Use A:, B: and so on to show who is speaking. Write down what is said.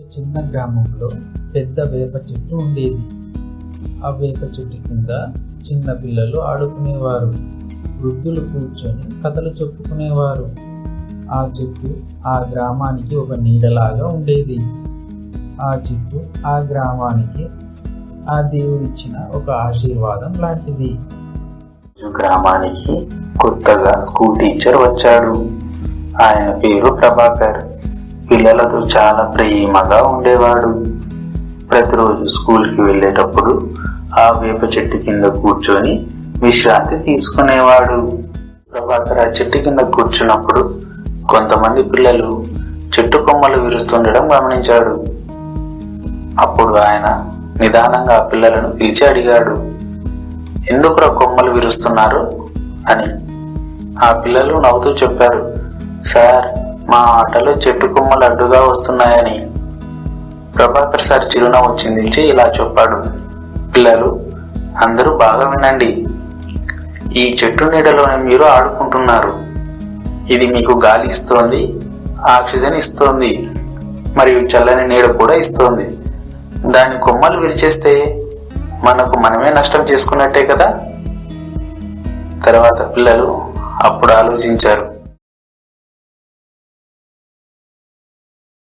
A: చిన్న గ్రామంలో పెద్ద వేప చెట్టు ఉండేది. ఆ వేప చెట్టు కింద చిన్న పిల్లలు ఆడుకునేవారు. వృద్ధులు కూర్చొని కథలు చెప్పుకునేవారు. ఆ చెట్టు ఆ గ్రామానికి ఒక నీడలాగా ఉండేది. ఆ చెట్టు ఆ గ్రామానికి ఆ దేవుడిచ్చిన ఒక ఆశీర్వాదం లాంటిది.
B: గ్రామానికి కొత్తగా స్కూల్ టీచర్ వచ్చాడు. ఆయన పేరు ప్రభాకర్. పిల్లలతో చాలా ప్రేమగా ఉండేవాడు. ప్రతిరోజు స్కూల్కి వెళ్ళేటప్పుడు ఆ వేప చెట్టు కింద కూర్చొని విశ్రాంతి తీసుకునేవాడు. ప్రభాకర్ ఆ చెట్టు కింద కూర్చున్నప్పుడు కొంతమంది పిల్లలు చెట్టు కొమ్మలు విరుస్తుండడం గమనించాడు అప్పుడు ఆయన నిదానంగా ఆ పిల్లలను పిలిచి అడిగాడు ఎందుకురా కొమ్మలు విరుస్తున్నారు? అని. ఆ పిల్లలు నవ్వుతూ చెప్పారు సార్ మా ఆటలు చెట్టు కొమ్మలు అడ్డుగా వస్తున్నాయని ప్రభాకర్ సార్ చిరునవ్వు చిందించి ఇలా చెప్పాడు. పిల్లలు అందరూ బాగా వినండి. ఈ చెట్టు నీడలోనే మీరు ఆడుకుంటున్నారు. ఇది మీకు గాలి ఇస్తోంది ఆక్సిజన్ ఇస్తోంది మరియు చల్లని నీడ కూడా ఇస్తోంది. దాని కొమ్మలు విరిచేస్తే మనకు మనమే నష్టం చేసుకున్నట్టే కదా? తర్వాత పిల్లలు అప్పుడు ఆలోచించారు.